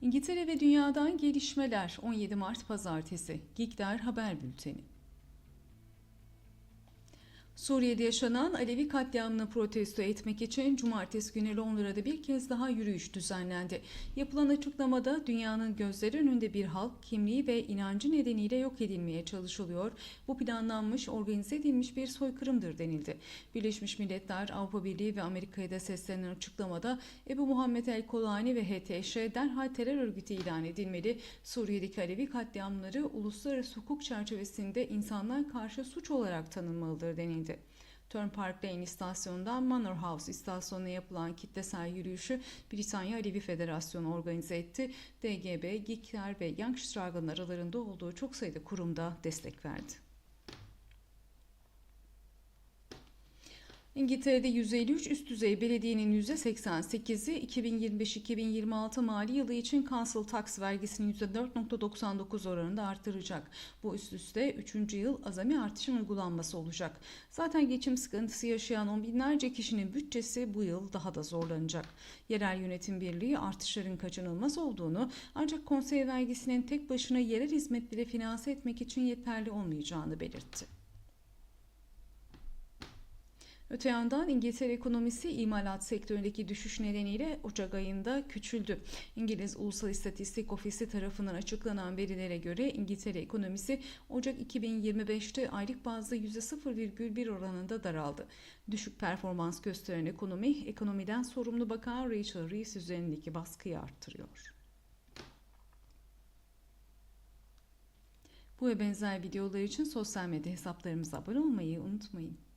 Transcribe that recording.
İngiltere ve dünyadan gelişmeler 17 Mart Pazartesi. Gikler Haber Bülteni Suriye'de yaşanan Alevi katliamını protesto etmek için cumartesi günü Londra'da bir kez daha yürüyüş düzenlendi. Yapılan açıklamada dünyanın gözleri önünde bir halk kimliği ve inancı nedeniyle yok edilmeye çalışılıyor. Bu planlanmış, organize edilmiş bir soykırımdır denildi. Birleşmiş Milletler, Avrupa Birliği ve Amerika'ya da seslenen açıklamada Ebu Muhammed El Kolani ve HTŞ derhal terör örgütü ilan edilmeli. Suriye'deki Alevi katliamları uluslararası hukuk çerçevesinde insanlar karşı suç olarak tanınmalıdır denildi. Turnpark Lane istasyonundan Manor House istasyonuna yapılan kitlesel yürüyüşü Britanya Alevi Federasyonu organize etti. DGB, Gikler ve Young Struggle'ın aralarında olduğu çok sayıda kurumda destek verdi. İngiltere'de 153 üst düzey belediyenin %88'i 2025-2026 mali yılı için council tax vergisini %4.99 oranında artıracak. Bu üst üste 3. yıl azami artışın uygulanması olacak. Zaten geçim sıkıntısı yaşayan on binlerce kişinin bütçesi bu yıl daha da zorlanacak. Yerel Yönetim Birliği artışların kaçınılmaz olduğunu ancak konsey vergisinin tek başına yerel hizmetleri finanse etmek için yeterli olmayacağını belirtti. Öte yandan İngiltere ekonomisi imalat sektöründeki düşüş nedeniyle Ocak ayında küçüldü. İngiliz Ulusal İstatistik Ofisi tarafından açıklanan verilere göre İngiltere ekonomisi Ocak 2025'te aylık bazda %0,1 oranında daraldı. Düşük performans gösteren ekonomi, ekonomiden sorumlu bakan Rachel Reeves üzerindeki baskıyı arttırıyor. Bu ve benzer videolar için sosyal medya hesaplarımıza abone olmayı unutmayın.